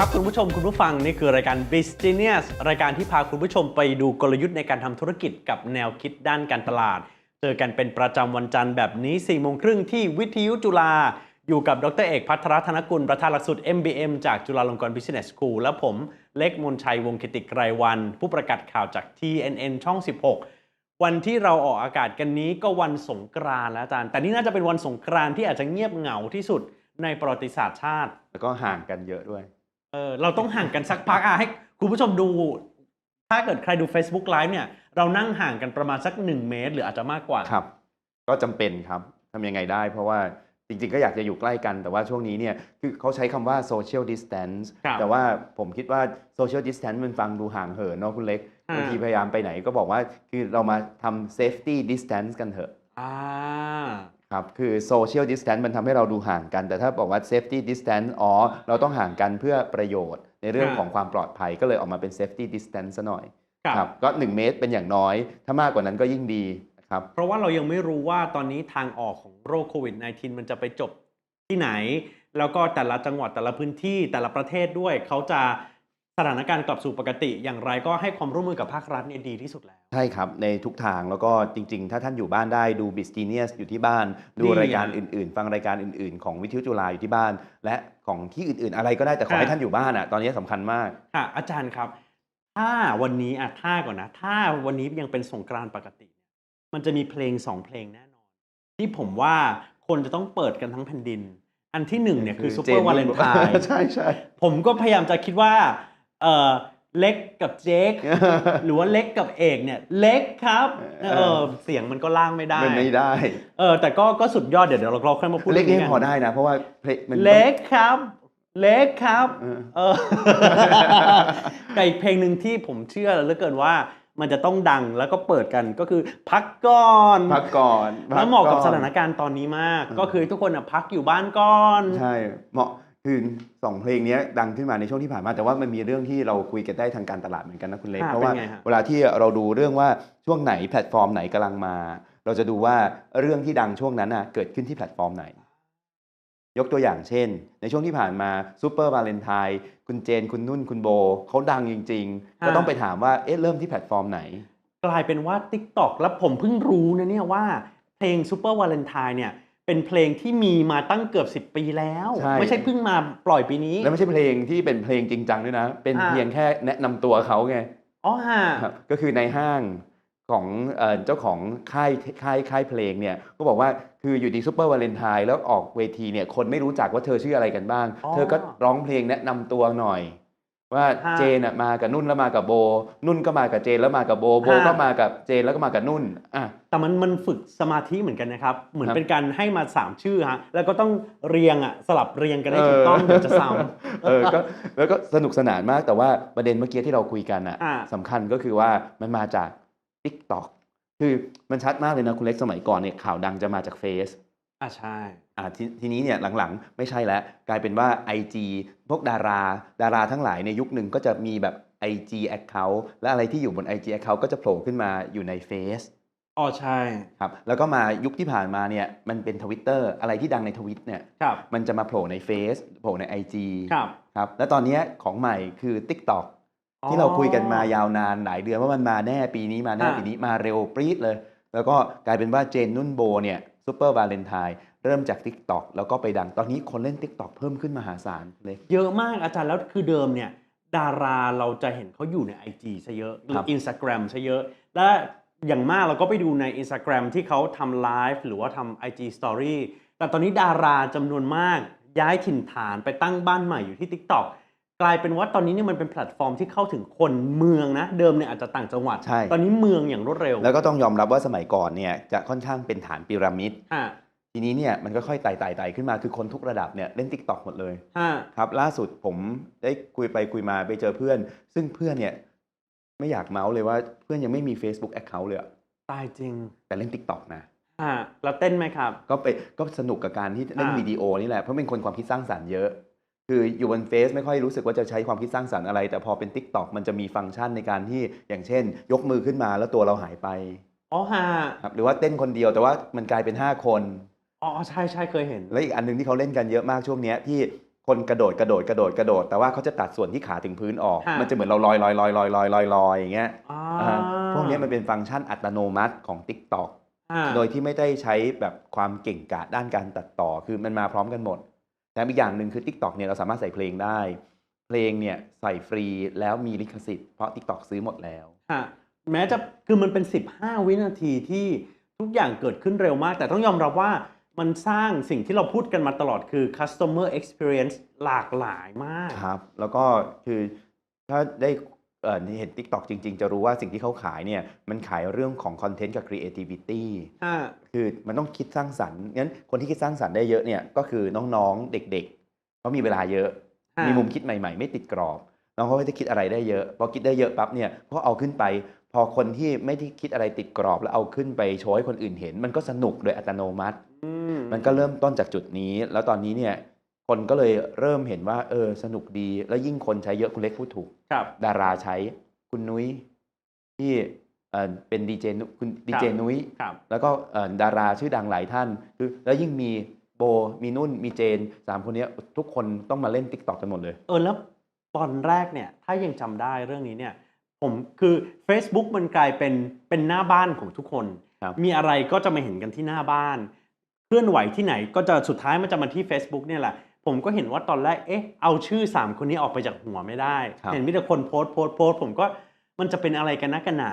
ครับคุณผู้ชมคุณผู้ฟังนี่คือรายการ Business รายการที่พาคุณผู้ชมไปดูกลยุทธ์ในการทำธุรกิจกับแนวคิดด้านการตลาด เจอกันเป็นประจำวันจันทร์แบบนี้4ี่โมงครึ่งที่วิทยุจุฬาอยู่กับดรเอกพัทรธนกุล ประธานหลักสูตร MBM จากจุฬาลงกรณ์ Business School และผมเล็กมนชัยวงศ์กิติไกรวัน ผู้ประกาศข่าวจาก TNN ช่อง 16 วันที่เราออกอากาศกันนี้ก็วันสงกรานต์แล้วอาจารย์ แต่นี่น่าจะเป็นวันสงกรานต์ที่อาจจะเงียบเหงาที่สุดในประวัติศาสตร์ชาติ แล้วก็ห่างกันเยอะด้วย เออเราต้องห่างกันสักพักอะให้คุณผู้ชมดู ถ้าเกิดใครดู Facebook Live เนี่ย เรานั่งห่างกันประมาณสัก 1 เมตร หรืออาจจะมากกว่า ครับ ก็จำเป็นครับทำยังไงได้ เพราะว่าจริงๆ ก็อยากจะอยู่ใกล้กันแต่ว่าช่วงนี้เนี่ยคือเขาใช้คำว่า social distance ครับแต่ว่าผมคิดว่า social distance มันฟังดูห่างเหินเนาะคุณเล็กอ่า บางทีพยายามไปไหนก็บอกว่าคือเรามาทำ safety distance กันเถอะ อ่า ครับ คือ social distance มันทำให้เราดูห่างกัน แต่ถ้าบอกว่า safety distance อ๋อ เราต้องห่างกันเพื่อประโยชน์ ในเรื่องอ่าของความปลอดภัยก็เลยออกมาเป็น safety distance ซะหน่อยครับก็ 1 เมตรเป็นอย่างน้อย ถ้ามากกว่านั้นก็ยิ่งดีนะครับเพราะว่าเรายังไม่รู้ว่าตอนนี้ทางออกของโรคโควิด -19 มันจะไปจบที่ไหน แล้วก็แต่ละจังหวัดแต่ละพื้นที่แต่ละประเทศด้วยเขาจะ สถานการณ์กลับสู่ปกติอย่างไรก็ให้ความร่วมมือกับภาครัฐเนี่ยดีที่สุดแล้ว ใช่ครับ ในทุกทางแล้วก็จริง ๆ ถ้าท่านอยู่บ้านได้ดูบิส g เนียสอยู่ที่บ้าน ดูดีรายการอะอื่น ๆ ฟังรายการอื่น ๆ ของวิทยุจุฬาอยู่ที่บ้าน และของที่อื่น ๆ อะไรก็ได้แต่ขอค่ะให้ท่านอยู่บ้านอะตอนนี้สำคัญมากค่ะอาจารย์ครับ ถ้าวันนี้อะถ้าก่อนนะ ถ้าวันนี้ยังเป็นสงกรานต์ปกติเนี่ยมันจะมีเพลงสองเพลงแน่นอน ที่ผมว่าคนจะต้องเปิดกันทั้งแผ่นดิน อันที่หนึ่งเนี่ยคือซูเปอร์วาเลนไทน์ใช่ใช่ผมก็พยายามจะคิดว่า เออเล็กกับเจ๊กหรือว่าเล็กกับเอกเนี่ยเล็กครับเออเสียงมันก็ล่างไม่ได้ มันไม่ได้เออแต่ก็ก็สุดยอดเดี๋ยวเดี๋ยวเราเราค่อยมาพูดเล็กนี่รื่องพอได้นะ เพราะว่าเพลงมันเล็กครับ เล็กครับเออเออกับอีกเพลงหนึ่งที่ผมเชื่อเหลือเกินว่ามันจะต้องดังแล้วก็เปิดกันก็คือพักก่อนพักก่อนแล้วเหมาะกับพัสอนถานการณ์ตอนนี้มากอืมก็คือทุกคนอะพักอยู่บ้านก่อนใช่เหมาะ คือสองเพลงเนี้ยดังขึ้นมาในช่วงที่ผ่านมาแต่ว่ามันมีเรื่องที่เราคุยกันได้ทางการตลาดเหมือนกันนะคุณเล็กอ่าเพราะว่าเป็นไงฮะเวลาที่เราดูเรื่องว่าช่วงไหนแพลตฟอร์มไหนกำลังมา เราจะดูว่าเรื่องที่ดังช่วงนั้นน่ะเกิดขึ้นที่แพลตฟอร์มไหน ยกตัวอย่างเช่น ในช่วงที่ผ่านมาซูเปอร์วาเลนไทน์คุณเจน คุณนุ่นคุณโบเขาดังจริง ๆ ก็ต้องไปถามว่าเอ๊ะเริ่มที่แพลตฟอร์มไหน กลายเป็นว่า TikTok แล้วผมเพิ่งรู้นะเนี่ยว่าเพลง Super Valentine เนี่ย เป็นเพลงที่มีมาตั้งเกือบ 10 ปีแล้ว ใช่ ไม่ใช่เพิ่งมาปล่อยปีนี้ แล้วไม่ใช่เพลงที่เป็นเพลงจริงจังด้วยนะ เป็นอ่า เพียงแค่แนะนำตัวเขาไงอ๋อฮะครับก็คือในห้างของเอ่อเจ้าของค่ายค่ายค่ายเพลงเนี่ยก็บอกว่าคืออยู่ดีซูเปอร์วาเลนไทน์แล้วออกเวทีเนี่ยคนไม่รู้จักว่าเธอชื่ออะไรกันบ้างอ๋อเธอก็ร้องเพลงแนะนำตัวหน่อย ว่าฮะเจนน่ะมากับนุ่นแล้วมากับโบ นุ่นก็มากับเจนแล้วมากับโบโบฮะก็มากับเจนแล้วก็มากับนุ่นอะแต่มันมันฝึกสมาธิเหมือนกันนะครับ เหมือนครับเป็นการให้มา 3 ชื่อฮะแล้วก็ต้องเรียงอะสลับเรียงกันให้เออถูกต้องเดี๋ยวจะซ้เออก็แล้วก็สนุกสนานมากแต่ว่าประเด็นเมื่อกี้ที่เราคุยกันอะอ่าสำคัญก็คือว่ามันมาจาก t ิ k t o k คือมันชัดมากเลยนะคุณเล็กสมัยก่อนเนี่ยข่าวดังจะมาจากเฟซำ อะใช่ อ่าททีนี้เนี่ยหลังๆ ไม่ใช่แล้ว กลายเป็นว่า IG พวกดารา ดาราทั้งหลายในยุคหนึ่งก็จะมีแบบ IG Account และอะไรที่อยู่บน IG Account ก็จะโผล่ขึ้นมาอยู่ใน Face อ๋อใช่ครับแล้วก็มายุคที่ผ่านมาเนี่ยมันเป็น Twitter อะไรที่ดังในทวิตเนี่ยครับมันจะมาโผล่ใน Face โผล่ใน IG ครับครับและตอนเนี้ยของใหม่คือ TikTok ที่เราคุยกันมายาวนานหลายเดือนว่ามันมาแน่ปีนี้มาแน่อ่าปีนี้มาเร็วปรี๊ดเลย แล้วก็กลายเป็นว่าเจนนุ่นโบเนี่ย ซูเปอร์วาเลนไทน์เริ่มจาก TikTok แล้วก็ไปดังตอนนี้คนเล่น TikTok เพิ่มขึ้นมหาศาลเลย เยอะมากอาจารย์แล้วคือเดิมเนี่ยดาราเราจะเห็นเขาอยู่ใน IG ซะเยอะหรืครัอบ อินสตาแกรมซะเยอะ และอย่างมากเราก็ไปดูใน Instagram ที่เขาทำไลฟ์หรือว่าทำ IG Story แต่ตอนนี้ดาราจำนวนมากย้ายถิ่นฐานไปตั้งบ้านใหม่อยู่ที่ TikTok กลายเป็นว่าตอนนี้เนี่ยมันเป็นแพลตฟอร์มที่เข้าถึงคนเมืองนะ เดิมเนี่ยอาจจะต่างจังหวัด ใช่ ตอนนี้เมืองอย่างรวดเร็วแล้วก็ต้องยอมรับว่าสมัยก่อนเนี่ยจะค่อนข้างเป็นฐานพีระมิดฮะทีนี้เนี่ยมันก็ค่อยไต่ไต่ไต่ขึ้นมาคือคนทุกระดับเนี่ยเล่น TikTok หมดเลยฮะครับล่าสุดผมได้คุยไปคุยมาไปเจอเพื่อน ซึ่งเพื่อนเนี่ยไม่อยากเมาส์เลยว่าเพื่อนยังไม่มี Facebook Account เลยอะตายจริงแต่เล่น TikTok นะฮะแล้วเต้นไหมครับ ก็ไปก็สนุกกับการที่เล่นอ่า วิดีโอนี่แหละเพราะเป็นคนความคิดสร้างสรรค์เยอะ คืออยู่บนเฟซไม่ค่อยรู้สึกว่าจะใช้ความคิดสร้างสรรค์อะไร แต่พอเป็น Tik t o อกมันจะมีฟังก์ชันในการที่อย่างเช่น ยกมือขึ้นมาแล้วตัวเราหายไปอ๋อฮะครับหรือว่าเต้นคนเดียวแต่ว่ามันกลายเป็น 5 คนอ๋อใช่ใช่เคยเห็น แล้วอีกอันหนึงที่เขาเล่นกันเยอะมากช่วงเนี้ยที่คนกระโดดกระโดดกระโดดกระโดด แต่ว่าเขาจะตัดส่วนที่ขาถึงพื้นออกฮะมันจะเหมือนเราลอยลอยลอยลอยลอยลอยลอยอย่างเงี้ยอ่าอ่าพวกเนี้ยมันเป็นฟังก์ชันอัตโนมัติของ TikTok อ่าโดยที่ไม่ได้ใช้แบบความเก่งกาจด้านการตัดต่อคือมันมาพร้อมกันหมด แต่อีกอย่างหนึ่งคือ TikTok เนี่ยเราสามารถใส่เพลงได้ เพลงเนี่ยใส่ฟรีแล้วมีลิขสิทธิ์เพราะ TikTok ซื้อหมดแล้วฮะแม้จะคือมันเป็น 15 วินาทีที่ทุกอย่างเกิดขึ้นเร็วมาก แต่ต้องยอมรับว่ามันสร้างสิ่งที่เราพูดกันมาตลอดคือ customer experience หลากหลายมากครับ แล้วก็คือถ้าได้ เอ่อเห็น TikTok จริง ๆ จะรู้ว่าสิ่งที่เขาขายเนี่ยมันขายเรื่องของคอนเทนต์กับ creativity ฮะคือมันต้องคิดสร้างสรรค์งั้นคนที่คิดสร้างสรรค์ได้เยอะเนี่ยก็คือน้องๆเด็กๆเขามีเวลาเยอะฮะมีมุมคิดใหม่ๆ ไม่ติดกรอบ น้องเขาก็จะคิดอะไรได้เยอะ พอคิดได้เยอะปั๊บเนี่ยพอเอาขึ้นไป พอคนที่ไม่ได้คิดอะไรติดกรอบ แล้วเอาขึ้นไปโชว์ให้คนอื่นเห็น มันก็สนุกโดยอัตโนมัติอืมมันก็เริ่มต้นจากจุดนี้ แล้วตอนนี้เนี่ย คนก็เลยเริ่มเห็นว่า เออ สนุกดี แล้วยิ่งคนใช้เยอะคุณเล็กพูดถูก ครับ ดาราใช้คุณนุ้ยที่เอ่อเป็นดีเจนุคุณดีเจนุ้ยครับ แล้วก็เอ่อดาราชื่อดังหลายท่านคือแล้วยิ่งมีโบมีนุ่นมีเจนสามคนเนี้ยทุกคนต้องมาเล่น t ิ k t o k กันหมดเลย เออแล้วตอนแรกเนี่ยถ้ายังจำได้เรื่องนี้เนี่ย ผมคือ Facebook มันกลายเป็นเป็นหน้าบ้านของทุกคน ครับ มีอะไรก็จะมาเห็นกันที่หน้าบ้าน เคลื่อนไหวที่ไหนก็จะสุดท้ายมันจะมาที่ Facebook เนี่ยแหละ ผมก็เห็นว่าตอนแรก เอ๊ะ เอาชื่อ 3 คนนี้ออกไปจากหัวไม่ได้ครับเห็นมีแต่คนโพสต์โพสต์โพสต์ผมก็มันจะเป็นอะไรกันนักกันหนา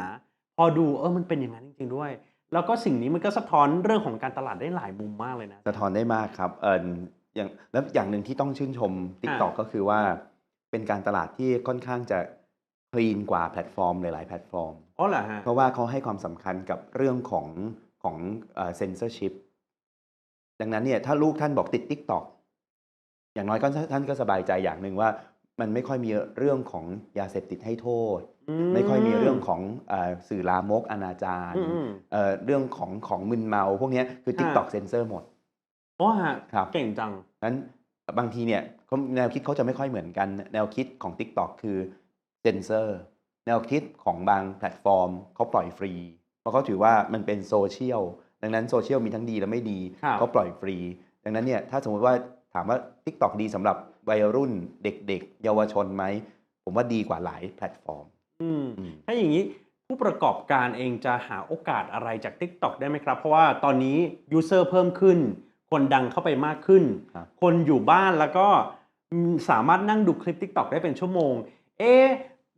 พอดูเออมันเป็นอย่างนั้นจริงๆด้วย แล้วก็สิ่งนี้มันก็สะท้อนเรื่องของการตลาดได้หลายมุมมากเลยนะ สะท้อนได้มากครับ เอออย่างแล้วอย่างหนึ่งที่ต้องชื่นชม TikTok ก็คือว่า เป็นการตลาดที่ค่อนข้างจะคลีนกว่าแพลตฟอร์มหลายๆแพลตฟอร์มอ๋อเหรอฮะเพราะว่าเขาให้ความสำคัญกับเรื่องของของเซนเซอร์ชิพดังนั้นเนี่ยถ้าลูกท่านบอกติด TikTok อย่างน้อยก็ท่านก็สบายใจอย่างหนึ่งว่า มันไม่ค่อยมีเรื่องของยาเสพติดให้โทษ ไม่ค่อยมีเรื่องของเออสื่อลามกอนาจารอืมอืมเอ่อเรื่องของของมึนเมา พวกเนี้ยคืออ่า TikTok เซนเซอร์หมดอ๋อฮะครับเก่งจังนั้นบางทีเนี่ยเขาแนวคิดเขาจะไม่ค่อยเหมือนกัน แนวคิดของ TikTok คือเซนเซอร์แนวคิดของบางแพลตฟอร์มเขาปล่อยฟรี เพราะเขาถือว่ามันเป็นโซเชียลดังนั้นโซเชียลมีทั้งดีและไม่ดีครับเขาปล่อยฟรี ดังนั้นเนี่ยถ้าสมมติว่า ถามว่า TikTok ดีสำหรับวัยรุ่นเด็ก ๆ เยาวชนไหม ผมว่าดีกว่าหลายแพลตฟอร์มอืมอืมถ้าอย่างนี้ผู้ประกอบการเองจะหาโอกาสอะไรจาก TikTok ได้ไหมครับ เพราะว่าตอนนี้ยูเซอร์เพิ่มขึ้น คนดังเข้าไปมากขึ้นครับคนอยู่บ้านแล้วก็อืมสามารถนั่งดูคลิป TikTok ได้เป็นชั่วโมง เอ๊ะ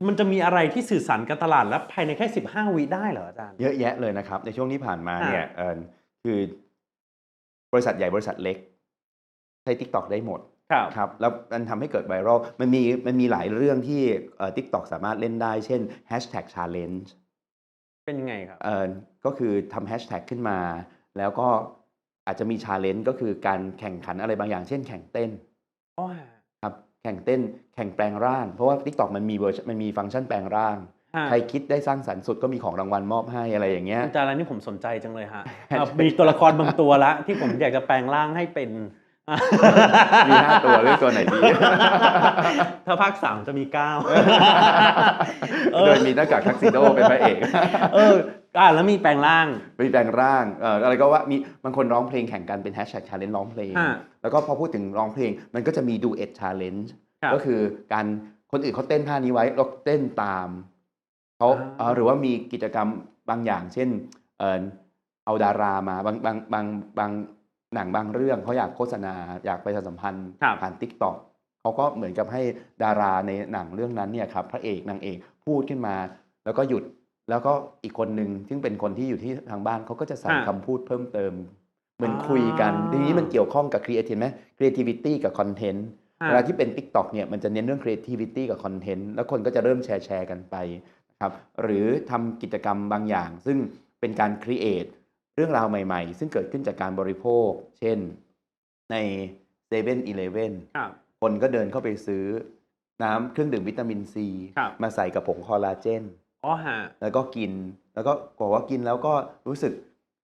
มันจะมีอะไรที่สื่อสารกับตลาดและภายในแค่ 15 วิได้เหรออาจารย์ เยอะแยะเลยนะครับ ในช่วงที่ผ่านมาอ่าเนี่ยเอ่อคือ บริษัทใหญ่บริษัทเล็กใช้ TikTok ได้หมดครับครับแล้วมันทำให้เกิดไวรัลมันมีมันมีหลายเรื่องที่เอ่อ TikTok สามารถเล่นได้ เช่น Hashtag Challenge เป็นยังไงครับ เอ่อก็คือทำแฮชแท็กขึ้นมา แล้วก็อาจจะมีชาเลนจ์ก็คือการแข่งขันอะไรบางอย่าง เช่นแข่งเต้น อ๋อฮะครับแข่งเต้นแข่งแปลงร่าง เพราะว่า TikTok มันมีเวอร์ชันมันมีฟังก์ชันแปลงร่าง ฮะใครคิดได้สร้างสรรค์สุดก็มีของรางวัลมอบให้อะไรอย่างเงี้ย อาจารย์แล้วนี่ผมสนใจจังเลยฮะเอ่อมีตัวละครบางตัวละ ที่ผมอยากจะแปลงร่างให้เป็น มีห้าตัวเลือกตัวไหนดี ถ้าภาคสามจะมีเก้าเออโดยมีหน้ากากทักซิโดเป็นพระเอก เอออ่าแล้วมีแปลงร่าง มีแปลงร่างเอ่ออะไรก็ว่ามีบางคนร้องเพลงแข่งกันเป็นแฮชแท็กชาเลนจ์ร้องเพลง ฮะแล้วก็พอพูดถึงร้องเพลงมันก็จะมีดูเอ็ดชาเลนจ์ครับก็คือการคนอื่นเขาเต้นท่านี้ไว้เราเต้นตามเขาอ่า เอ่อหรือว่ามีกิจกรรมบางอย่าง เช่นเอ่อเอาดารามาบางบางบางบาง หนังบางเรื่องเขาอยากโฆษณาอยากประชาสัมพันธ์ครับผ่าน t ิ k t o k เขาก็เหมือนกับให้ดาราในหนังเรื่องนั้นเนี่ยครับพระเอกนางเอกพูดขึ้นมา แล้วก็หยุดแล้วก็อีกคนหนึ่งซึ่งเป็นคนที่อยู่ที่ทางบ้านเขาก็จะใส่อ่าคำพูดเพิ่มเติมเหมือนอ่าคุยกันทีนี้มันเกี่ยวข้องกับ creative ไหม creativity กับ content ฮะเวลาที่เป็น TikTok เนี่ยมันจะเน้นเรื่อง creativity กับ content แล้วคนก็จะเริ่มแชร์แชร์กันไปนะครับหรือทำกิจกรรมบางอย่าง ซึ่งเป็นการ create เรื่องราวใหม่ๆ ซึ่งเกิดขึ้นจากการบริโภค เช่นใน7 e เ e ่ e อครับคนก็เดินเข้าไปซื้อน้ำเครื่องดื่มวิตามินซีครับมาใส่กับผงคอลลาเจนอ๋อฮะแล้วก็กินแล้วก็บอกว่ากินแล้วก็รู้สึก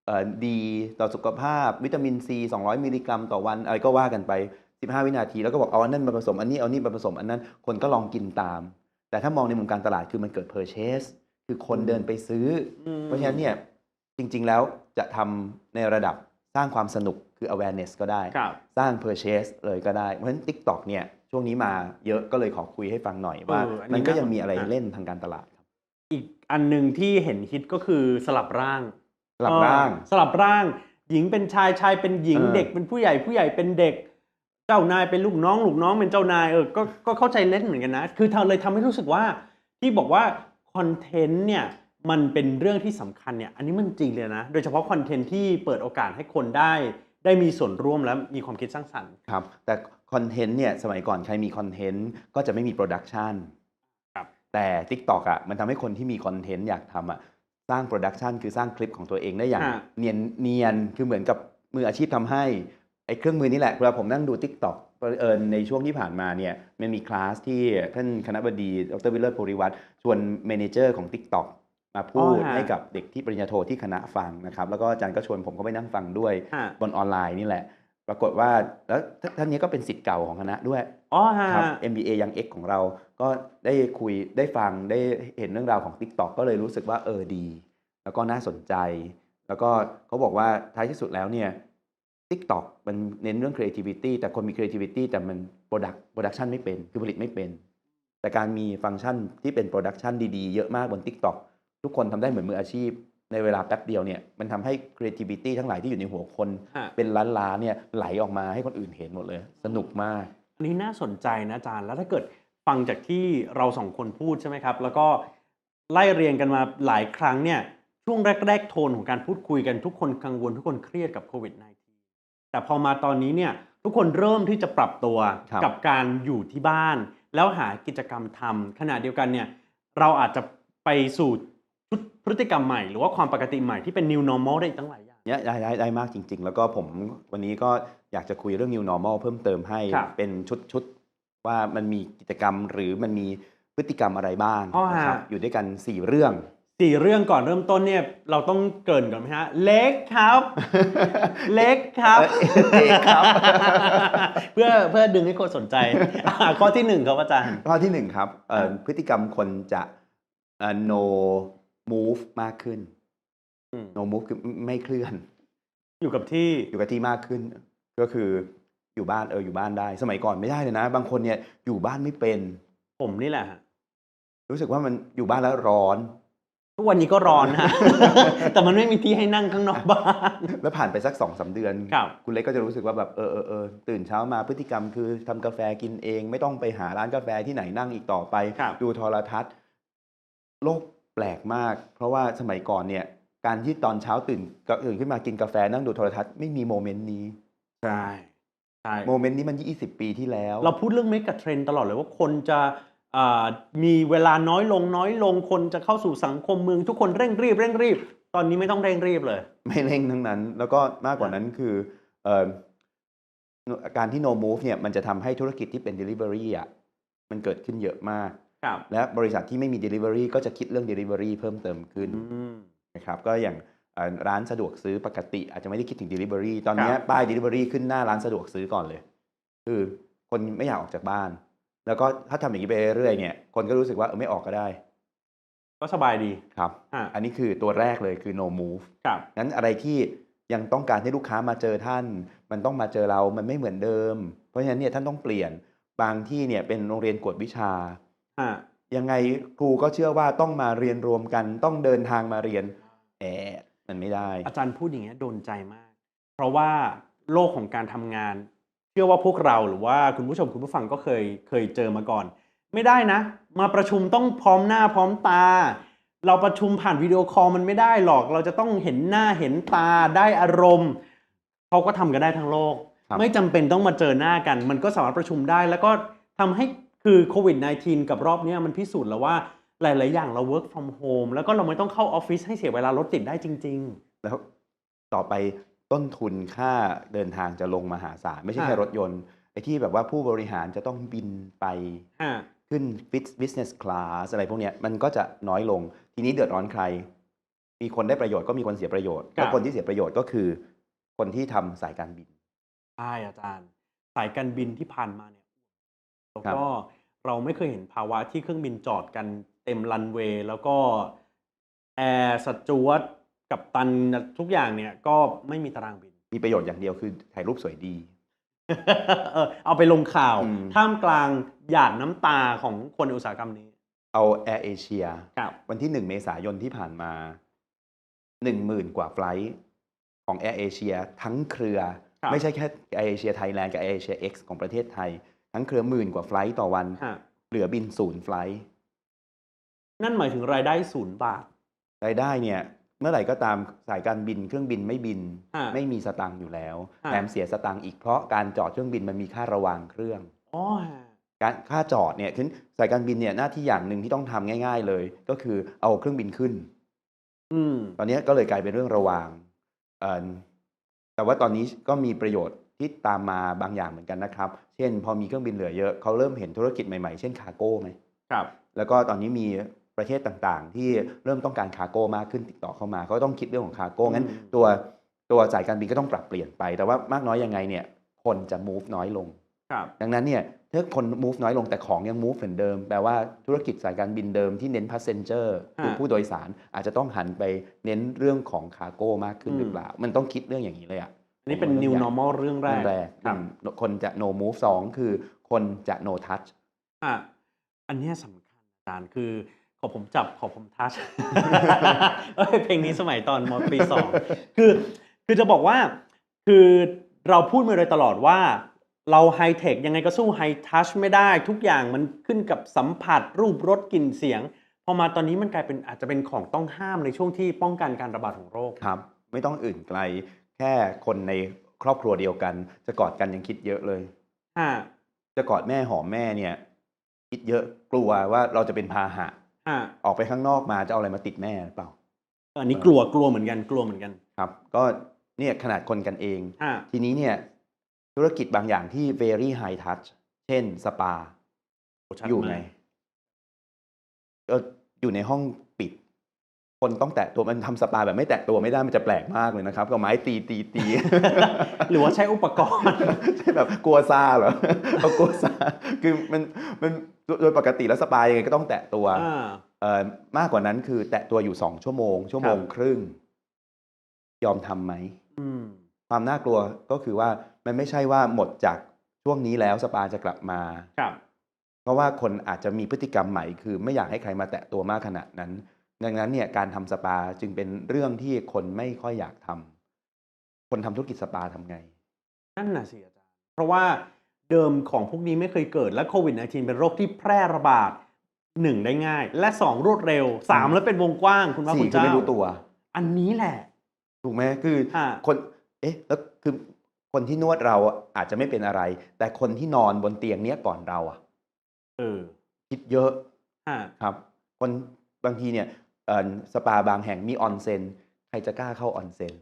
เอ่อดีต่อสุขภาพวิตามินซี 200 มิลลิกรัมต่อวัน อะไรก็ว่ากันไป 15 วินาที แล้วก็บอกเอาอันนั้นมาผสมอันนี้เอานี่มาผสมอันนั้น คนก็ลองกินตาม แต่ถ้ามองในมุมการตลาดคือมันเกิด purchase คือคนเดินไปซื้อออืมเพราะฉะนั้นเนี่ย จริง ๆ แล้วจะทำในระดับสร้างความสนุกคือคือ awareness ก็ได้ครับสร้าง purchase เลยก็ได้ เพราะฉะนั้น TikTok เนี่ยช่วงนี้มาเยอะก็เลยขอคุยให้ฟังหน่อยว่าเอออันนี้มันก็ยังมีอะไรน่าสนใจเล่นทางการตลาดครับ อีกอันหนึ่งที่เห็นฮิตก็คือสลับร่าง สลับร่างเออสลับร่าง หญิงเป็นชายชายเป็นหญิงเออเด็กเป็นผู้ใหญ่ผู้ใหญ่เป็นเด็ก เจ้านายเป็นลูกน้องลูกน้องเป็นเจ้านายเออก็ก็เข้าใจเล่นเหมือนกันนะ คือทำเลยทำให้รู้สึกว่าที่บอกว่าคอนเทนต์เนี่ย มันเป็นเรื่องที่สำคัญเนี่ยอันนี้มันจริงเลยนะ โดยเฉพาะคอนเทนต์ที่เปิดโอกาสให้คนได้ได้มีส่วนร่วมและมีความคิดสร้างสรรค์ครับ แต่คอนเทนต์เนี่ยสมัยก่อนใครมีคอนเทนต์ก็จะไม่มีโปรดักชันครับแต่ TikTok อะมันทำให้คนที่มีคอนเทนต์อยากทำอะสร้างโปรดักชันคือสร้างคลิปของตัวเองได้อย่างฮะเนียนเนียนคือเหมือนกับมืออาชีพทำให้ไอ้เครื่องมือนี่แหละเวลาผมนั่งดู TikTok เอิญในช่วงที่ผ่านมาเนี่ยมันมีคลาสที่ท่านคณะบดี ดรวิเลอร์ภูริวัตรชวนเมเนเจอร์ของ TikTok มาพูดอ๋อฮะให้กับเด็กที่ปริญญาโทที่คณะฟังนะครับ แล้วก็อาจารย์ก็ชวนผมก็ไปนั่งฟังด้วยฮะ บนออนไลน์นี่แหละ ปรากฏว่าแล้วท่านท่านนี้ก็เป็นสิทธิ์เก่าของคณะด้วยอ๋อฮะ ครับ MBA ยัง X ของเราก็ได้คุยได้ฟังได้เห็นเรื่องราวของ TikTok ก็เลยรู้สึกว่าเออดี แล้วก็น่าสนใจ แล้วก็เขาบอกว่าท้ายที่สุดแล้วเนี่ย TikTok มันเน้นเรื่อง creativity แต่คนมี creativity แต่มัน product production ไม่เป็น คือผลิตไม่เป็น แต่การมีฟังก์ชันที่เป็น production ดีๆ เยอะมากบน TikTok ทุกคนทำได้เหมือนมืออาชีพ ในเวลาแป๊บเดียวเนี่ยมันทำให้ creativity ทั้งหลายที่อยู่ในหัวคนฮะเป็นล้านล้านๆเนี่ยไหลออกมาให้คนอื่นเห็นหมดเลย สนุกมากอันนี้น่าสนใจนะอาจารย์แล้วถ้าเกิดฟังจากที่เราสองคนพูดใช่ไหมครับ แล้วก็ไล่เรียงกันมาหลายครั้งเนี่ยช่วงแรก ๆ โทนของการพูดคุยกันทุกคนกังวลทุกคนเครียดกับโควิด -19 แต่พอมาตอนนี้เนี่ยทุกคนเริ่มที่จะปรับตัวครับกับการอยู่ที่บ้าน แล้วหากิจกรรมทำขณะเดียวกันเนี่ยเราอาจจะไปสู่ชุด พฤติกรรมใหม่หรือว่าความปกติใหม่ที่เป็น new normal ได้อีกตั้งหลายอย่าง เนี่ยได้ได้ได้มากจริง ๆ แล้วก็ผมวันนี้ก็อยากจะคุยเรื่อง new normal เพิ่มเติมให้ครับเป็นชุดๆว่ามันมีกิจกรรมหรือมันมีพฤติกรรมอะไรบ้างอ๋อฮะ นะครับอยู่ด้วยกัน 4 เรื่อง สี่เรื่องก่อนเริ่มต้นเนี่ยเราต้องเกริ่นก่อนไหมฮะ เล็กครับ เล็กครับเล็กครับ เพื่อเพื่อดึงให้คนสนใจอะข้อที่หนึ่งครับอาจารย์ ข้อที่หนึ่งครับเอ่อครับพฤติกรรมคนจะเอ่อ no move มากขึ้นอืม no move คือไม่เคลื่อน อยู่กับที่อยู่กับที่มากขึ้น ก็คืออยู่บ้านเอออยู่บ้านได้ สมัยก่อนไม่ได้เลยนะ บางคนเนี่ยอยู่บ้านไม่เป็น ผมนี่แหละฮะรู้สึกว่ามันอยู่บ้านแล้วร้อน ทุกวันนี้ก็ร้อนฮะ แต่มันไม่มีที่ให้นั่งข้างนอกบ้านแล้วผ่านไปสักสองสาเดือนครับณเล็กก็จะรู้สึกว่าแบบเออเออเออตื่นเช้ามาพฤติกรรมคือทำกาแฟกินเอง ไม่ต้องไปหาร้านกาแฟที่ไหนนั่งอีกต่อไปครับดูโทรทัศน์ โลก แปลกมาก เพราะว่าสมัยก่อนเนี่ยการที่ตอนเช้าตื่นก็ตื่นขึ้นมากินกาแฟนั่งดูโทรทัศน์ไม่มีโมเมนต์นี้ใช่ใช่โมเมนต์นี้มัน 20 ปีที่แล้ว เราพูดเรื่องเมกะเทรนตลอดเลยว่าคนจะอ่ามีเวลาน้อยลงน้อยลงคนจะเข้าสู่สังคมเมือง ทุกคนเร่งรีบเร่งรีบ ตอนนี้ไม่ต้องเร่งรีบเลย ไม่เร่งทั้งนั้น แล้วก็มากกว่านั้นคือเอ่อการที่ no move เนี่ยมันจะทำให้ธุรกิจที่เป็น delivery อะมันเกิดขึ้นเยอะมากครับ และบริษัทที่ไม่มี Delivery ก็จะคิดเรื่อง Delivery เพิ่มเติมขึ้นอืมนะครับก็อย่างเอ่อร้านสะดวกซื้อปกติ อาจจะไม่ได้คิดถึง Delivery ตอนเนี้ยครับป้าย Delivery ขึ้นหน้าร้านสะดวกซื้อก่อนเลย คือคนไม่อยากออกจากบ้าน แล้วก็ถ้าทำอย่างนี้ไปเรื่อยๆเนี่ย คนก็รู้สึกว่าเออไม่ออกก็ได้ ก็สบายดีครับอะอันนี้คือตัวแรกเลยคือ no move ครับงั้นอะไรที่ยังต้องการให้ลูกค้ามาเจอท่าน มันต้องมาเจอเรา มันไม่เหมือนเดิม เพราะฉะนั้นเนี่ยท่านต้องเปลี่ยน บางที่เนี่ยเป็นโรงเรียนกวดวิชาอะ ยังไงครูก็เชื่อว่าต้องมาเรียนรวมกันต้องเดินทางมาเรียนแอดมันไม่ได้ อาจารย์พูดอย่างเงี้ยโดนใจมาก เพราะว่าโลกของการทำงาน เชื่อว่าพวกเราหรือว่าคุณผู้ชมคุณผู้ฟังก็เคยเคยเจอมาก่อน ไม่ได้นะ มาประชุมต้องพร้อมหน้าพร้อมตา เราประชุมผ่านวิดีโอคอลมันไม่ได้หรอก เราจะต้องเห็นหน้าเห็นตาได้อารมณ์เขาก็ทำกันได้ทั้งโลกครับไม่จำเป็นต้องมาเจอหน้ากัน มันก็สามารถประชุมได้แล้วก็ทำให้ คือโควิด -19 กับรอบเนี้ยมันพิสูจน์แล้วว่าหลาย ๆ อย่างเรา work from home แล้วก็เราไม่ต้องเข้าออฟฟิศให้เสียเวลารถติดได้จริงแล้วต่อไปต้นทุนค่าเดินทางจะลงมหาศาลไม่ใช่อ่าแค่รถยนต์ไอ้ที่แบบว่าผู้บริหารจะต้องบินไปๆฮะขึ้น business class อะไรพวกเนี้ยมันก็จะน้อยลงทีนี้เดือดร้อนใคร มีคนได้ประโยชน์ก็มีคนเสียประโยชน์ครับแล้วคนที่เสียประโยชน์ก็คือ คนที่ทำสายการบินใช่อาจารย์ สายการบินที่ผ่านมาเนี่ย แล้วครับก็เราไม่เคยเห็นภาวะที่เครื่องบินจอดกันเต็มรันเวย์แล้วก็แอร์สจวตกับตันทุกอย่างเนี่ย ก็ไม่มีตารางบิน มีประโยชน์อย่างเดียวคือถ่ายรูปสวยดี เออเอาไปลงข่าว อืม ท่ามกลางหยาดน้ำตาของคนในอุตสาหกรรมนี้เอาแอร์เอเชีย ครับ วันที่ 1 เมษายนที่ผ่านมา 10,000 กว่าไฟลท์ของ Air Asia ทั้งเครือ ครับ ไม่ใช่แค่ Air Asia Thailand กับ Air Asia X ของประเทศไทย ทั้งเครือหมื่นกว่าไฟลท์ต่อวัน ฮะเหลือบินศูนย์ไฟลท์นั่นหมายถึงรายได้ศูนย์บาทรายได้เนี่ย เมื่อไหร่ก็ตามสายการบินเครื่องบินไม่บิน ฮะ ไม่มีสตังค์อยู่แล้วฮะ แถมเสียสตังค์อีกเพราะการจอดเครื่องบินมันมีค่าระวางเครื่อง อ๋อฮะการค่าจอดเนี่ยคือสายการบินเนี่ยหน้าที่อย่างหนึ่งที่ต้องทำง่าย ๆ เลย ก็คือเอาเครื่องบินขึ้น อืม ตอนนี้ก็เลยกลายเป็นเรื่องระวางเอิ่มแต่ว่าตอนนี้ก็มีประโยชน์ ที่ตามมาบางอย่างเหมือนกันนะครับ เช่น พอมีเครื่องบินเหลือเยอะเขาเริ่มเห็นธุรกิจใหม่ๆ เช่นคาร์โก้ไหมครับ แล้วก็ตอนนี้มีประเทศต่างๆ ที่เริ่มต้องการคาร์โก้มากขึ้นติดต่อเข้ามาเขาก็ต้องคิดเรื่องของคาร์โก้งั้นอืมตัวตัวสายการบินก็ต้องปรับเปลี่ยนไป แต่ว่ามากน้อยยังไงเนี่ยคนจะ move น้อยลงครับดังนั้นเนี่ยถ้าคน move น้อยลงแต่ของยัง move เหมือนเดิม แปลว่าธุรกิจสายการบินเดิมที่เน้น passenger คือฮะผู้โดยสารอาจจะต้องหันไปเน้นเรื่องของคาร์โก้มากขึ้นอืมหรือเปล่า มันต้องคิดเรื่องอย่างนี้เลยอะ อันนี้เป็น new normal เรื่องแรเรื่กองแรกครับหนึ่งคนจะ no move สองคือคนจะ no touch อะอันเนี้ยสำคัญอาจารย์คือขอผมจับขอผมทัชเอ้ยเพลงนี้สมัยตอนมปีสองคือคือจะบอกว่าคือเราพูดมาโดยตลอดว่าเราไฮเทคยังไงก็สู้ไฮทัชไม่ได้ทุกอย่างมันขึ้นกับสัมผัสรูปรสกลิ่นเสียง พอมาตอนนี้มันกลายเป็นอาจจะเป็นของต้องห้ามในช่วงที่ป้องกันการระบาดของโรคครับ ไม่ต้องอื่นไกล แค่คนในครอบครัวเดียวกัน จะกอดกันยังคิดเยอะเลยฮะจะกอดแม่หอมแม่เนี่ย คิดเยอะกลัวว่าเราจะเป็นพาหะฮะออกไปข้างนอกมาจะเอาอะไรมาติดแม่หรือเปล่า อันนี้กลัวกลัวเหมือนกันกลัวเหมือนกันครับ ก็เนี่ยขนาดคนกันเองฮะทีนี้เนี่ยธุรกิจบางอย่างที่ very high touch เช่นสปาชัดอยู่มากไงก็อยู่ในห้องปิด คนต้องแตะตัวมันทำสปาแบบไม่แตะตัวไม่ได้มันจะแปลกมากเลยนะครับก็ไม้ตีตีตีหรือว่าใช้อุปกรณ์ใช่แบบกลัวซาเหรอเขากลัวซาคือมันมันโดยปกติแล้วสปายังไงก็ต้องแตะตัวอ่าเอ่อมากกว่านั้นคือแตะตัวอยู่สองชั่วโมง ชั่วโมงครับครึ่ง ยอมทำไหมอืมความน่ากลัวก็คือว่ามันไม่ใช่ว่าหมดจากช่วงนี้แล้วสปาจะกลับมาครับ เพราะว่าคนอาจจะมีพฤติกรรมใหม่คือไม่อยากให้ใครมาแตะตัวมากขนาดนั้น ดังนั้นเนี่ยการทำสปาจึงเป็นเรื่องที่คนไม่ค่อยอยากทำคนทำธุรกิจสปาทำไง นั่นน่ะสิอาจารย์ เพราะว่าเดิมของพวกนี้ไม่เคยเกิดและโควิด -19 เป็นโรคที่แพร่ระบาดหนึ่งได้ง่าย และสองรวดเร็วสามแล้วเป็นวงกว้างคุณว่าคุสี่ณคือเจ้าไม่รู้ตัว อันนี้แหละ ถูกไหมคือฮะคน เอ๊ะแล้วคือคนที่นวดเราอะอาจจะไม่เป็นอะไร แต่คนที่นอนบนเตียงเนี้ยก่อนเราอะเออคิดเยอะฮะครับ คนบางทีเนี่ยเอ่อ สปาบางแห่งมีออนเซ็นใครจะกล้าเข้าออนเซ็น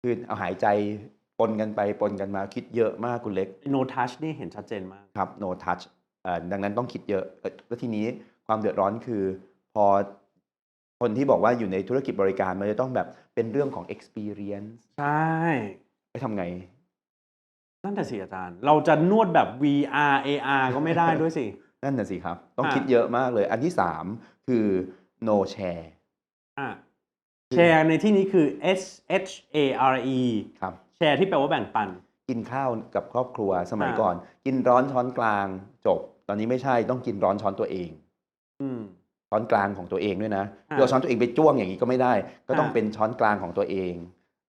คือเอาหายใจปนกันไปปนกันมาคิดเยอะมากคุณเล็กโนทัชนี่เห็นชัดเจนมากครับ no touch เอ่อดังนั้นต้องคิดเยอะเอ่อแล้วทีนี้ความเดือดร้อนคือ พอคนที่บอกว่าอยู่ในธุรกิจบริการมันจะต้องแบบเป็นเรื่องของ experience ใช่ไปทำไง นั่นแต่ะสิอาจารย์ เราจะนวดแบบ VR AR ก็ไม่ได้ด้วยสิ นั่นน่ะสิครับ ต้องอะคิดเยอะมากเลย อันที่สามคือ no share อะแชร์ในที่นี้คือ S H A R E ครับแชร์ที่แปลว่าแบ่งปัน กินข้าวกับครอบครัวสมัยอะก่อน กินร้อนช้อนกลางจบ ตอนนี้ไม่ใช่ต้องกินร้อนช้อนตัวเองอืมช้อนกลางของตัวเองด้วยนะอะเราช้อนตัวเองไปจ้วงอย่างนี้ก็ไม่ได้ ก็ต้องอะเป็นช้อนกลางของตัวเอง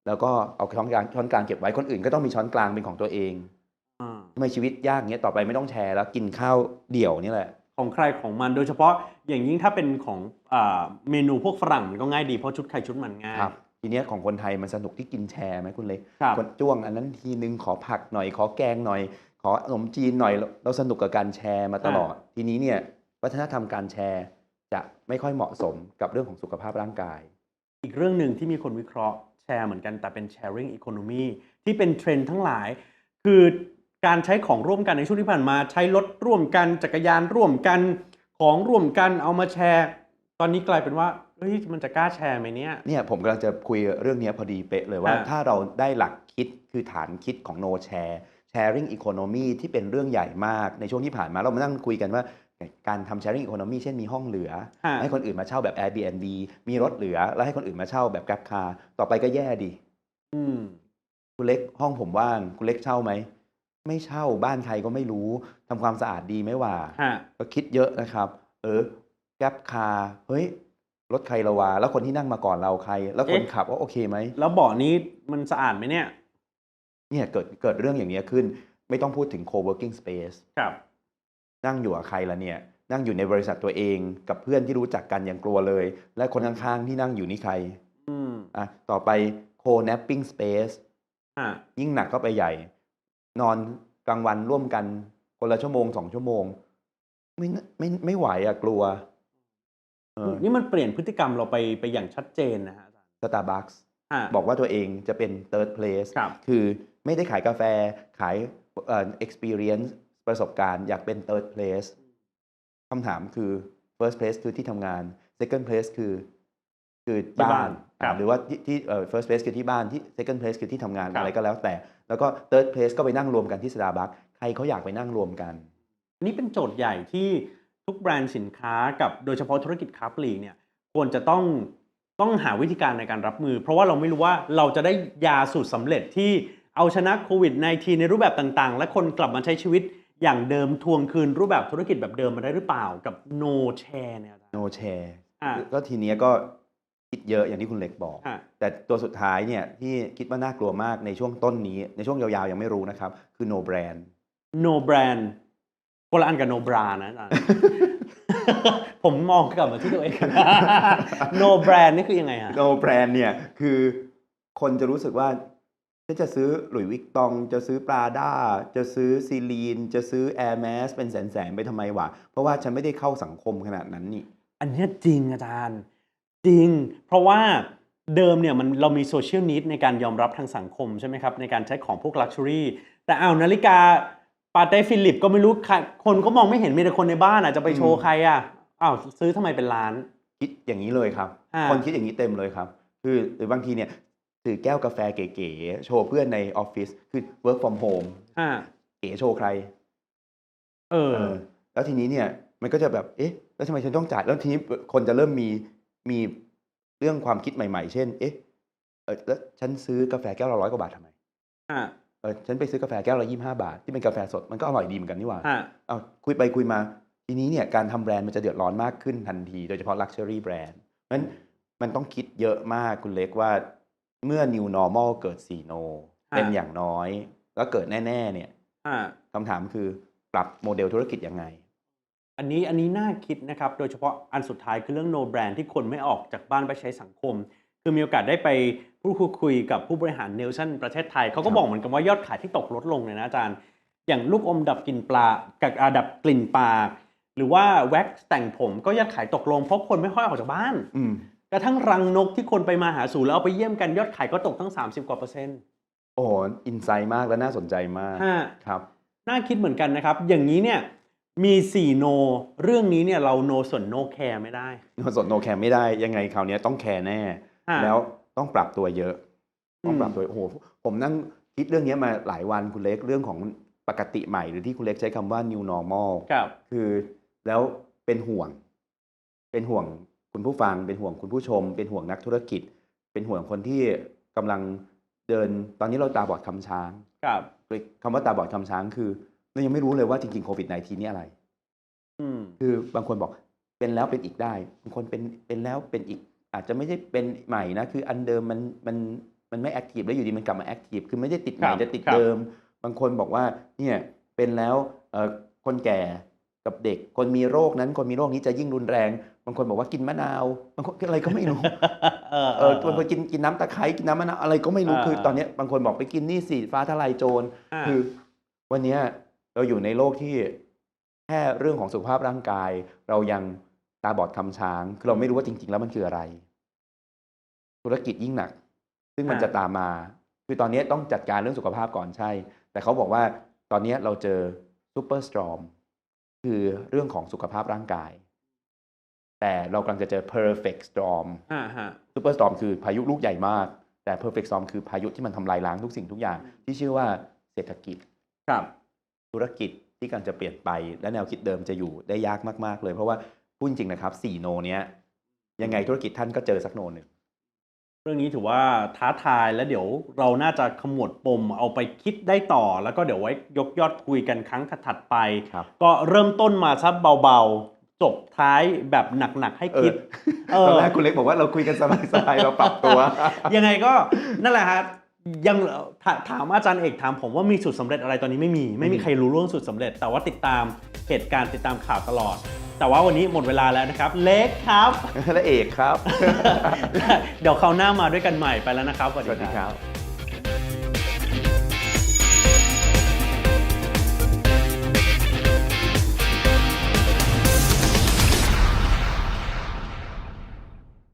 แล้วก็เอาช้อนกลางช้อนกลางเก็บไว้คนอื่นก็ต้องมีช้อนกลางเป็นของตัวเองอ่า ทำไมชีวิตยากเงี้ยต่อไปไม่ต้องแชร์แล้วกินข้าวเดี่ยวนี่แหละ ของใครของมันโดยเฉพาะอย่างยิ่งถ้าเป็นของอาเมนูพวกฝรั่งมันก็ง่ายดีเพราะชุดใครชุดมันง่าย ครับ ทีเนี้ยของคนไทยมันสนุกที่กินแชร์ไหมคุณเล็กครับคนจ้วงอันนั้นทีนึงขอผักหน่อย ขอแกงหน่อย ขอขนมจีนหน่อยเราเราสนุกกับการแชร์มาตลอด ทีนี้เนี่ยวัฒนธรรมการแชร์จะไม่ค่อยเหมาะสมกับเรื่องของสุขภาพร่างกาย อีกเรื่องหนึ่งที่มีคนวิเคราะห์แชร์เหมือนกันแต่เป็น sharing economy ที่เป็นเทรนด์ทั้งหลาย คือ การใช้ของร่วมกันในช่วงที่ผ่านมา ใช้รถร่วมกันจักรยานร่วมกันของร่วมกันเอามาแชร์ ตอนนี้กลายเป็นว่าเฮ้ยมันจะกล้าแชร์ไหมเนี่ย เนี่ยผมกำลังจะคุยเรื่องเนี้ยพอดีเป๊ะเลยว่า อ่า ถ้าเราได้หลักคิดคือฐานคิดของ no share sharing economy ที่เป็นเรื่องใหญ่มากในช่วงที่ผ่านมาเรามานั่งคุยกันว่า การทำ sharing economy เช่นมีห้องเหลือ ฮะให้คนอื่นมาเช่าแบบ Airbnb มีรถเหลือ แล้วให้คนอื่นมาเช่าแบบ Grab Car ต่อไปก็แย่ดีอืม คุณเล็กห้องผมว่างคุณเล็กเช่าไหม ไม่เช่าบ้านใครก็ไม่รู้ทำความสะอาดดีไหมว่าฮะก็คิดเยอะนะครับ เออแก๊ปคาร์เฮ้ยรถใครละวะแล้วคนที่นั่งมาก่อนเราใคร แล้วคนเอ๊ะขับว่าโอเคไหมแล้วเบาะนี้มันสะอาดไหมเนี่ย เนี่ยเกิดเกิดเรื่องอย่างเนี้ยขึ้น ไม่ต้องพูดถึง co-working space ครับนั่งอยู่กับใครละเนี่ย นั่งอยู่ในบริษัทตัวเองกับเพื่อนที่รู้จักกันยังกลัวเลย และคนข้างๆที่นั่งอยู่นี่ใครอืมอะต่อไป co-napping space ฮะยิ่งหนักก็ไปใหญ่ นอนกลางวันร่วมกันคนละชั่วโมงสองชั่วโมง ไม่น่าไม่ไม่ไหวอะกลัวเออนี่มันเปลี่ยนพฤติกรรมเราไปไปอย่างชัดเจนนะฮะอาจารย์สตาร์บัคส์ฮะบอกว่าตัวเองจะเป็น third place ครับคือไม่ได้ขายกาแฟขายเอ่อ experience ประสบการณ์อยากเป็น third place คำถามคือ first place คือที่ทำงาน second place คือ คือที่บ้าบ้านนครับหรือว่าที่ที่เอ่อ first place คือที่บ้านที่ second place คือที่ทำงานครับ อะไรก็แล้วแต่ แล้วก็ third place ก็ไปนั่งรวมกันที่ Starbucks ใครเขาอยากไปนั่งรวมกัน อันนี้เป็นโจทย์ใหญ่ที่ทุกแบรนด์สินค้ากับโดยเฉพาะธุรกิจค้าปลีกเนี่ยควรจะต้องต้องหาวิธีการในการรับมือ เพราะว่าเราไม่รู้ว่าเราจะได้ยาสูตรสำเร็จที่เอาชนะโควิด -19 ในรูปแบบต่างๆ และคนกลับมาใช้ชีวิตอย่างเดิมทวงคืนรูปแบบธุรกิจแบบเดิมมาได้หรือเปล่ากับ no share เนี่ยอาจารย์ no share อ่าก็ทีเนี้ยก็ คิดเยอะอย่างที่คุณเล็กบอก ฮะ แต่ตัวสุดท้ายเนี่ยที่คิดว่าน่ากลัวมากในช่วงต้นนี้ ในช่วงยาวๆยังไม่รู้นะครับ คือ no brand no brand คนละอันกับ no bra นะอาจารย์ ผมมองกลับมาที่ตัวเอง no brand นี่คือยังไงฮะ no brand เนี่ยคือคนจะรู้สึกว่าฉันจะซื้อหลุยส์วิกตอง จะซื้อปราด้า จะซื้อซีลีน จะซื้อ Air Max เป็นแสนๆ ไปทำไมวะ เพราะว่าฉันไม่ได้เข้าสังคมขนาดนั้นนี่ อันเนี้ยจริงอาจารย์ จริง เพราะว่าเดิมเนี่ยมันเรามีโซเชียลนิดในการยอมรับทางสังคมใช่ไหมครับ ในการใช้ของพวกลักชัวรี่แต่เอานาฬิกาปาเต้ฟิลิปก็ไม่รู้ใครคนก็มองไม่เห็นมีแต่คนในบ้านอะจะไปโชว์ใครอะอ้าวซื้อทำไมเป็นล้าน คิดอย่างนี้เลยครับอ่าคนคิดอย่างนี้เต็มเลยครับ คือหรือบางทีเนี่ยถือแก้วกาแฟเก๋ๆโชว์เพื่อนในออฟฟิศคือ work from home อ่าเก๋โชว์ใครเออเออ แล้วทีนี้เนี่ย มันก็จะแบบเอ๊ะแล้วทำไมฉันต้องจ่ายแล้วทีนี้คนจะเริ่มมี มีเรื่องความคิดใหม่ๆ เช่น เอ๊ะเออแล้วฉันซื้อกาแฟแก้วละร้อยกว่าบาททำไมอ่าเออฉันไปซื้อกาแฟแก้วละยี่ห้าบาท ที่เป็นกาแฟสดมันก็อร่อยดีเหมือนกันนี่หว่าอ่าเอาคุยไปคุยมา ทีนี้เนี่ยการทำแบรนด์มันจะเดือดร้อนมากขึ้นทันที โดยเฉพาะ Luxury Brand เพราะฉะนั้นมันต้องคิดเยอะมากคุณเล็กว่าเมื่อ New Normal เกิด4 No อ่าเป็นอย่างน้อย แล้วเกิดแน่ ๆ เนี่ยอ่าคำถามคือปรับโมเดลธุรกิจยังไง อันนี้อันนี้น่าคิดนะครับ โดยเฉพาะอันสุดท้ายคือเรื่อง no brand ที่คนไม่ออกจากบ้านไปใช้สังคม คือมีโอกาสได้ไปพูดคุยกับผู้บริหารเนลชันประเทศไทยเขาก็ครับบอกเหมือนกันว่ายอดขายที่ตกลดลงเลยนะอาจารย์ อย่างลูกอมดับกลิ่นปลากับอ่าดับกลิ่นปากหรือว่าแว็กซ์แต่งผมก็ยอดขายตกลงเพราะคนไม่ค่อยออกจากบ้านอืมกระทั่งรังนกที่คนไปมาหาสู่แล้วเอาไปเยี่ยมกันยอดขายก็ตกทั้ง 30 กว่าเปอร์เซ็นต์โอ้โหอินไซด์มากและน่าสนใจมากฮะครับน่าคิดเหมือนกันนะครับ อย่างนี้เนี่ย มี 4 โน เรื่องนี้เนี่ยเราโนส่วนโนแคร์ไม่ได้ โนสดโนแคร์ไม่ได้ยังไงคราวเนี้ยต้องแคร์แน่ฮะแล้วต้องปรับตัวเยอะต้องอืมปรับตัวโอ้โหผมนั่งคิดเรื่องเนี้ยมาหลายวันคุณเล็กเรื่องของปกติใหม่หรือที่คุณเล็กใช้คำว่า new normal ครับ คือแล้วเป็นห่วง เป็นห่วงคุณผู้ฟัง เป็นห่วงคุณผู้ชม เป็นห่วงนักธุรกิจ เป็นห่วงคนที่กำลังเดิน ตอนนี้เราตาบอดคำช้างครับ คำว่าตาบอดคำช้างคือ เรายังไม่รู้เลยว่าจริงๆโควิด -19 นี่อะไรอืมคือบางคนบอกเป็นแล้วเป็นอีกได้บางคนเป็นเป็นแล้วเป็นอีก อาจจะไม่ได้เป็นใหม่นะ คืออันเดิมมันมันมันไม่แอคทีฟแล้วอยู่ดีมันกลับมาแอคทีฟคือไม่ได้ติดใหม่ครับจะติดครับเดิม บางคนบอกว่าเนี่ยเป็นแล้วเอ่อคนแก่กับเด็กคนมีโรคนั้นคนมีโรคนี้จะยิ่งรุนแรง บางคนบอกว่ากินมะนาวบางคนอะไรก็ไม่รู้เออเออบางคนกินกินน้ำตะไคร้กินน้ำมะนาวอะไรก็ไม่รู้อ่าคือ ตอนเนี้ยบางคนบอกไปกินนี่สิฟ้าทลายโจราคือ วันเนี้ย เราอยู่ในโลกที่แค่เรื่องของสุขภาพร่างกาย เรายังตาบอดคำช้างคือเราไม่รู้ว่าจริง ๆ แล้วมันคืออะไร ธุรกิจยิ่งหนัก ซึ่งมันอ่าจะตามมา คือตอนนี้ต้องจัดการเรื่องสุขภาพก่อนใช่ แต่เขาบอกว่าตอนนี้เราเจอซูเปอร์สตรอมคือเรื่องของสุขภาพร่างกาย แต่เรากำลังจะเจอ perfect storm อ่าฮะซูเปอร์สตอมคือพายุลูกใหญ่มาก แต่ perfect storm คือพายุที่มันทำลายล้างทุกสิ่งทุกอย่าง ที่ชื่อว่าเศรษฐกิจครับ ธุรกิจที่กำลังจะเปลี่ยนไป และแนวคิดเดิมจะอยู่ได้ยากมาก ๆ เลย เพราะว่าพูดจริงๆนะครับ4โนเนี้ยยังไงธุรกิจท่านก็เจอสักโนหนึ่งเรื่องนี้ถือว่าท้าทายและเดี๋ยวเราน่าจะขมวดปมเอาไปคิดได้ต่อ แล้วก็เดี๋ยวไว้ยกยอดคุยกันครั้งถัดๆไป ครับก็เริ่มต้นมาซับเบาๆจบท้ายแบบหนักๆให้คิดเออตอนแรกคุณเล็กบอกว่าเราคุยกันสบายๆเราปรับตัว ยังไงก็นั่นแหละฮะ ยังถาถามอาจารย์เอกถามผมว่ามีสูตรสำเร็จอะไรตอนนี้ไม่มี ไม่มีใครรู้เรื่องสูตรสำเร็จ แต่ว่าติดตามเหตุการณ์ติดตามข่าวตลอด แต่ว่าวันนี้หมดเวลาแล้วนะครับ เล็กครับ และเอกครับ เดี๋ยวคราวหน้ามาด้วยกันใหม่ไปแล้วนะครับสวัสดีครับ